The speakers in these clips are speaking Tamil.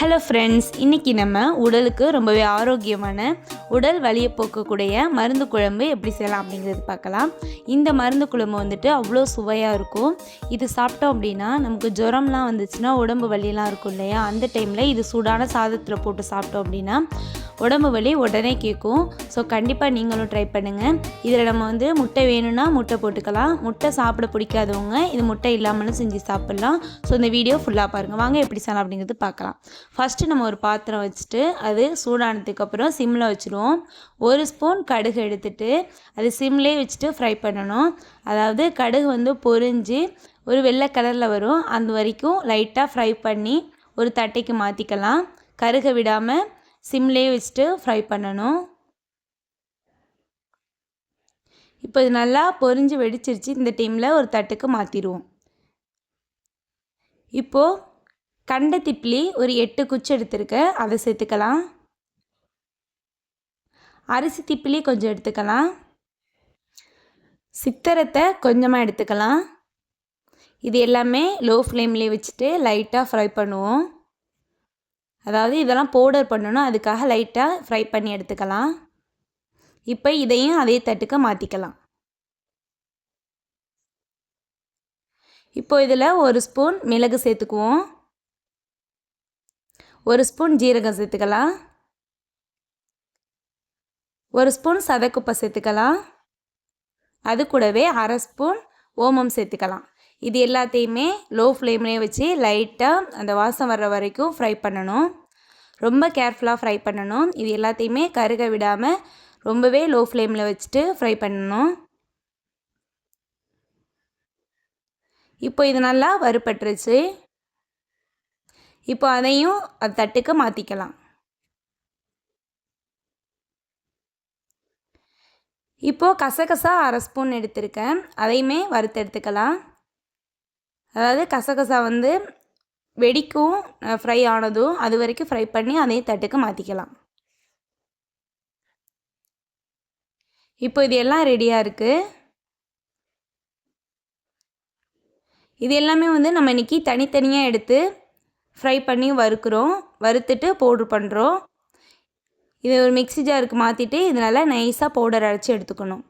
ஹலோ ஃப்ரெண்ட்ஸ் இன்றைக்கி நம்ம உடலுக்கு ரொம்பவே ஆரோக்கியமான உடல் வலியை போக்கக்கூடிய மருந்து குழம்பு எப்படி செய்யலாம் அப்படிங்கிறது பார்க்கலாம். இந்த மருந்து குழம்பு வந்துட்டு அவ்வளோ சுவையாக இருக்கும். இது சாப்பிட்டோம் அப்படின்னா நமக்கு ஜுரம்லாம் வந்துச்சுன்னா உடம்பு வலியெல்லாம் இருக்கும் இல்லையா? அந்த டைமில் இது சூடான சாதத்தில் போட்டு சாப்பிட்டோம் அப்படின்னா உடம்பு வலி உடனே கேட்கும். ஸோ கண்டிப்பாக நீங்களும் ட்ரை பண்ணுங்கள் இதில் நம்ம வந்து முட்டை வேணும்னா முட்டை போட்டுக்கலாம். முட்டை சாப்பிட பிடிக்காதவங்க இது முட்டை இல்லாமலும் செஞ்சு சாப்பிட்லாம். ஸோ இந்த வீடியோ ஃபுல்லாக பாருங்கள் வாங்க எப்படி செய்யலாம் அப்படிங்கிறது பார்க்கலாம். ஃபஸ்ட்டு நம்ம ஒரு பாத்திரம் வச்சுட்டு அது சூடானதுக்கப்புறம் சிம்மில் வச்சுருவோம். ஒரு ஸ்பூன் கடுகு எடுத்துட்டு அது சிம்லேயே வச்சுட்டு ஃப்ரை பண்ணணும். அதாவது கடுகு வந்து பொரிஞ்சு ஒரு வெள்ளை கலரில் வரும். அந்த வரைக்கும் லைட்டாக ஃப்ரை பண்ணி ஒரு தட்டைக்கு மாற்றிக்கலாம் கருக விடாமல் சிம்லேயே வச்சுட்டு ஃப்ரை பண்ணணும். இப்போ இது நல்லா பொரிஞ்சு வெடிச்சிருச்சு. இந்த டைமில் ஒரு தட்டுக்கு மாற்றிடுவோம் இப்போது கண்ட திப்ளி ஒரு எட்டு குச்சி எடுத்திருக்கேன் அதை சேர்த்துக்கலாம். அரிசி திப்பிலி கொஞ்சம் எடுத்துக்கலாம். சித்தரத்தை கொஞ்சமாக எடுத்துக்கலாம். இது எல்லாமே லோ ஃப்ளேம்லேயே வச்சுட்டு லைட்டாக ஃப்ரை பண்ணுவோம். அதாவது இதெல்லாம் பவுடர் பண்ணணும் அதுக்காக லைட்டாக ஃப்ரை பண்ணி எடுத்துக்கலாம். இப்போ இதையும் அதே தட்டுக்கு மாற்றிக்கலாம் இப்போ இதில் ஒரு ஸ்பூன் மிளகு சேர்த்துக்குவோம். ஒரு ஸ்பூன் ஜீரகம் சேர்த்துக்கலாம். ஒரு ஸ்பூன் சதக்குப்பை சேர்த்துக்கலாம். அது கூடவே அரை ஸ்பூன் ஓமம் சேர்த்துக்கலாம். இது எல்லாத்தையுமே லோ ஃப்ளேம்லேயே வச்சு லைட்டாக அந்த வாசம் வர்ற வரைக்கும் ஃப்ரை பண்ணணும். ரொம்ப கேர்ஃபுல்லாக ஃப்ரை பண்ணணும். இது எல்லாத்தையுமே கருக விடாமல் ரொம்பவே லோ ஃப்ளேமில் வச்சுட்டு ஃப்ரை பண்ணணும். இப்போ இது நல்லா வறுபட்டுருச்சு. இப்போ அதையும் அது தட்டுக்கு மாற்றிக்கலாம் இப்போது கசகசா அரை ஸ்பூன் எடுத்திருக்கேன். அதையுமே வறுத்து எடுத்துக்கலாம் அதாவது கசகசா வந்து வெடிக்கும் ஃப்ரை ஆனதும் அது வரைக்கும் ஃப்ரை பண்ணி அதே தட்டுக்கு மாற்றிக்கலாம் இப்போ இது எல்லாம் ரெடியாக இருக்குது இது எல்லாமே வந்து நம்ம இன்றைக்கி தனித்தனியாக எடுத்து ஃப்ரை பண்ணி வறுக்கிறோம். வறுத்துட்டு பவுட்ரு பண்ணுறோம் இதை ஒரு மிக்ஸி ஜாருக்கு மாற்றிட்டு இதனால் நைஸாக பவுடர் அரைச்சி எடுத்துக்கணும்.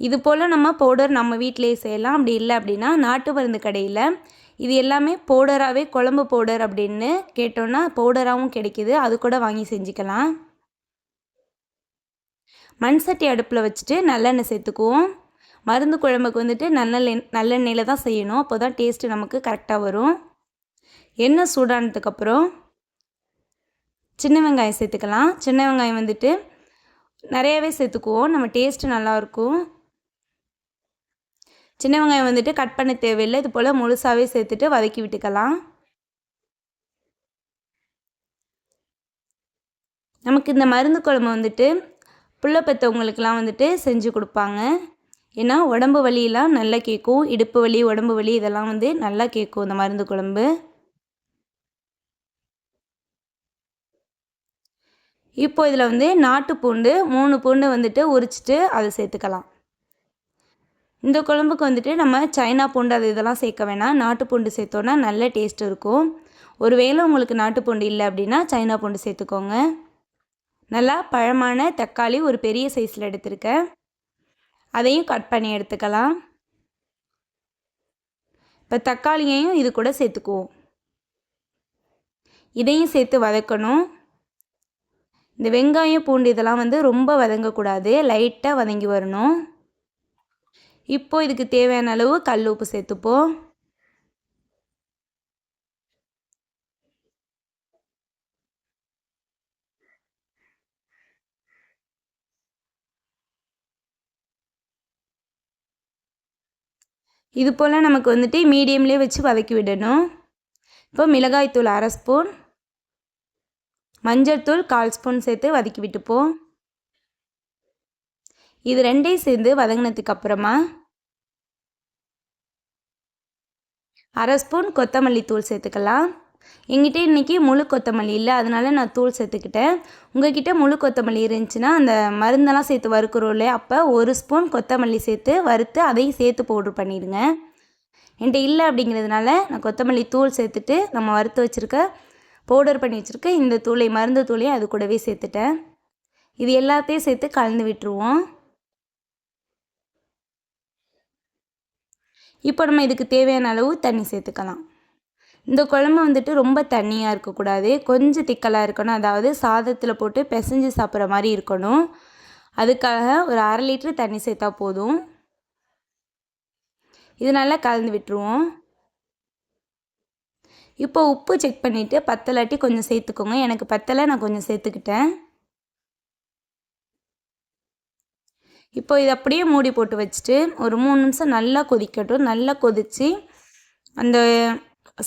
இது போல் நம்ம பவுடர் நம்ம வீட்டிலேயே செய்யலாம். அப்படி இல்லை அப்படின்னா நாட்டு மருந்து கடையில் இது எல்லாமே பவுடராகவே குழம்பு பவுடர் அப்படின்னு கேட்டோன்னா பவுடராகவும் கிடைக்கிது. அது கூட வாங்கி செஞ்சுக்கலாம். மண் சட்டி அடுப்பில் வச்சுட்டு நல்லெண்ணெய் சேர்த்துக்குவோம். மருந்து குழம்புக்கு வந்துட்டு நல்லெண்ணெய் நல்லெண்ணெயில் தான் செய்யணும். அப்போ தான் டேஸ்ட்டு நமக்கு கரெக்டாக வரும். எண்ணெய் சூடானதுக்கப்புறம் சின்ன வெங்காயம் சேர்த்துக்கலாம். சின்ன வெங்காயம் வந்துட்டு நிறையாவே சேர்த்துக்குவோம். நம்ம டேஸ்ட்டு நல்லாயிருக்கும் சின்ன வெங்காயம் வந்துட்டு கட் பண்ண தேவையில்லை. இது போல் முழுசாகவே சேர்த்துட்டு வதக்கி விட்டுக்கலாம். நமக்கு இந்த மருந்து குழம்பு வந்துட்டு புள்ள பெற்றவங்களுக்கெலாம் வந்துட்டு செஞ்சு கொடுப்பாங்க. ஏன்னா உடம்பு வலியெல்லாம் நல்லா கேட்கும். இடுப்பு வலி உடம்பு வலி இதெல்லாம் வந்து நல்லா கேட்கும் இந்த மருந்து குழம்பு. இப்போ இதில் வந்து நாட்டு பூண்டு மூணு பூண்டு வந்துட்டு உரிச்சிட்டு அதை சேர்த்துக்கலாம். இந்த குழம்புக்கு வந்துட்டு நம்ம சைனா பூண்டு அது இதெல்லாம் சேர்க்க வேணாம். நாட்டு பூண்டு சேர்த்தோன்னா நல்ல டேஸ்ட் இருக்கும். ஒருவேளை உங்களுக்கு நாட்டு பூண்டு இல்லை அப்படின்னா சைனா பூண்டு சேர்த்துக்கோங்க. நல்லா பழமான தக்காளி ஒரு பெரிய சைஸில் எடுத்திருக்கேன் அதையும் கட் பண்ணி எடுத்துக்கலாம். இப்போ தக்காளியையும் இது கூட சேர்த்துக்குவோம். இதையும் சேர்த்து வதக்கணும். இந்த வெங்காயம் பூண்டு இதெல்லாம் வந்து ரொம்ப வதங்கக்கூடாது. லைட்டாக வதங்கி வரணும். இப்போ இதுக்கு தேவையான அளவு கல் உப்பு சேர்த்துப்போம் இது போல் நமக்கு வந்துட்டு மீடியம்லேயே வச்சு வதக்கி விடணும். இப்போ மிளகாய்த்தூள் அரை ஸ்பூன் மஞ்சள் தூள் கால் ஸ்பூன் சேர்த்து வதக்கி விட்டுப்போம் இது ரெண்டையும் சேர்ந்து வதங்கினதுக்கு அப்புறமா அரை ஸ்பூன் கொத்தமல்லி தூள் சேர்த்துக்கலாம். எங்கிட்ட இன்றைக்கி முழு கொத்தமல்லி இல்லை அதனால நான் தூள் சேர்த்துக்கிட்டேன். உங்ககிட்ட முழு கொத்தமல்லி இருந்துச்சுன்னா அந்த மருந்தெல்லாம் சேர்த்து வறுக்கிறோம் இல்லையா? அப்போ ஒரு ஸ்பூன் கொத்தமல்லி சேர்த்து வறுத்து அதையும் சேர்த்து பவுட்ரு பண்ணிடுங்க. என்கிட்ட இல்லை அப்படிங்கிறதுனால நான் கொத்தமல்லி தூள் சேர்த்துட்டு நம்ம வறுத்து வச்சுருக்க பவுடர் பண்ணி வச்சுருக்க இந்த தூளை மருந்து தூளையும் அது கூடவே சேர்த்துட்டேன். இது எல்லாத்தையும் சேர்த்து கலந்து விட்டுருவோம். இப்போ நம்ம இதுக்கு தேவையான அளவு தண்ணி சேர்த்துக்கலாம். இந்த குழம்பு வந்துட்டு ரொம்ப தண்ணியாக இருக்கக்கூடாது. கொஞ்சம் திக்கலாக இருக்கணும். அதாவது சாதத்தில் போட்டு பிசைஞ்சு சாப்பிட்ற மாதிரி இருக்கணும். அதுக்காக ஒரு அரை லிட்டர் தண்ணி சேர்த்தா போதும். இது நல்லா கலந்து விட்டுருவோம். இப்போ உப்பு செக் பண்ணிவிட்டு பத்தலாட்டி கொஞ்சம் சேர்த்துக்கோங்க. எனக்கு பத்தலை நான் கொஞ்சம் சேர்த்துக்கிட்டேன். இப்போ இதை அப்படியே மூடி போட்டு வச்சுட்டு ஒரு மூணு நிமிஷம் நல்லா கொதிக்கட்டும். நல்லா கொதித்து அந்த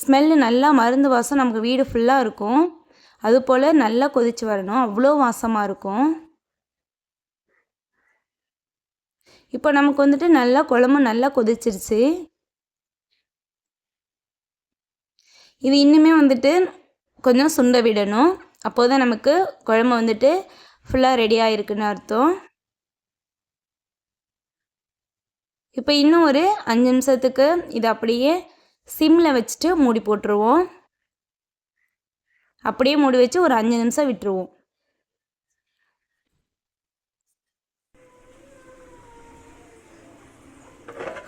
ஸ்மெல்லு நல்லா மருந்து வாசம் நமக்கு வீடு ஃபுல்லாக இருக்கும். அதுபோல் நல்லா கொதித்து வரணும். அவ்வளோ வாசமாக இருக்கும். இப்போ நமக்கு வந்துட்டு நல்லா குழம்பு நல்லா கொதிச்சிருச்சு. இது இன்னுமே வந்துட்டு கொஞ்சம் சுண்ட விடணும். அப்போ தான் நமக்கு குழம்பு வந்துட்டு ஃபுல்லாக ரெடி ஆகிருக்குன்னு அர்த்தம். இப்போ இன்னும் ஒரு அஞ்சு நிமிஷத்துக்கு இது அப்படியே சிம்மில் வச்சுட்டு மூடி போட்டுருவோம். அப்படியே மூடி வச்சு ஒரு அஞ்சு நிமிஷம் விட்டுருவோம்.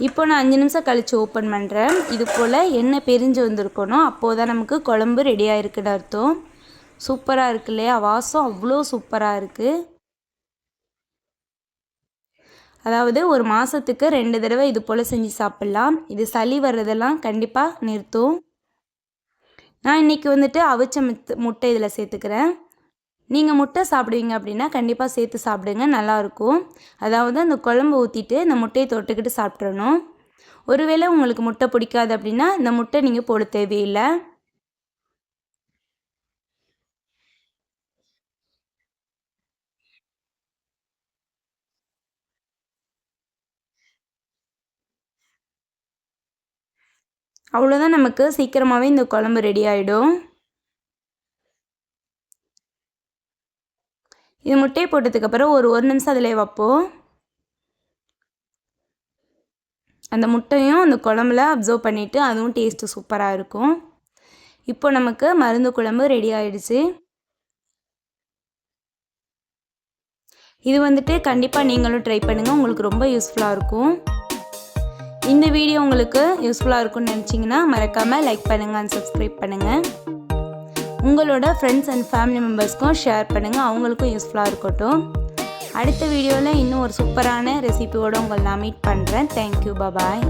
இப்போ நான் அஞ்சு நிமிஷம் கழித்து ஓப்பன் பண்ணுறேன் இது போல் எண்ணெய் பிரிஞ்சு வந்திருக்கணும். அப்போது தான் நமக்கு குழம்பு ரெடி ஆகிருக்குன்னு அர்த்தம். சூப்பராக இருக்கு இல்லையா? வாசம் அவ்வளோ சூப்பராக இருக்குது அதாவது ஒரு மாதத்துக்கு ரெண்டு தடவை இது போல் செஞ்சு சாப்பிட்லாம். இது சளி வர்றதெல்லாம் கண்டிப்பாக நிறுத்தும். நான் இன்றைக்கி வந்துட்டு அவிச்ச முத்து முட்டை இதில் சேர்த்துக்கிறேன். நீங்கள் முட்டை சாப்பிடுவீங்க அப்படின்னா கண்டிப்பாக சேர்த்து சாப்பிடுங்க நல்லாயிருக்கும் அதாவது அந்த குழம்பு ஊற்றிட்டு இந்த முட்டையை தொட்டுக்கிட்டு சாப்பிட்றணும் ஒருவேளை உங்களுக்கு முட்டை பிடிக்காது அப்படின்னா இந்த முட்டை நீங்கள் போட தேவையில்லை. அவ்வளோதான் நமக்கு. சீக்கிரமாகவே இந்த குழம்பு ரெடி ஆகிடும் இது முட்டையை போட்டதுக்கப்புறம் ஒரு ஒரு நிமிஷம் அதில் வைப்போம். அந்த முட்டையும் அந்த குழம்புல அப்சர்வ் பண்ணிவிட்டு அதுவும் டேஸ்ட்டு சூப்பராக இருக்கும். இப்போ நமக்கு மருந்து குழம்பு ரெடி ஆயிடுச்சு. இது வந்துட்டு கண்டிப்பாக நீங்களும் ட்ரை பண்ணுங்கள் உங்களுக்கு ரொம்ப யூஸ்ஃபுல்லாக இருக்கும். இந்த வீடியோ உங்களுக்கு யூஸ்ஃபுல்லாக இருக்கும்னு நினச்சிங்கன்னா மறக்காமல் லைக் பண்ணுங்கள் அண்ட் சப்ஸ்கிரைப் பண்ணுங்கள் உங்களோட ஃப்ரெண்ட்ஸ் அண்ட் ஃபேமிலி மெம்பர்ஸ்க்கும் ஷேர் பண்ணுங்கள் அவங்களுக்கும் யூஸ்ஃபுல்லாக இருக்கட்டும். அடுத்த வீடியோவில் இன்னும் ஒரு சூப்பரான ரெசிபியோடு உங்களை நான் மீட் பண்ணுறேன் தேங்க்யூ பபாய்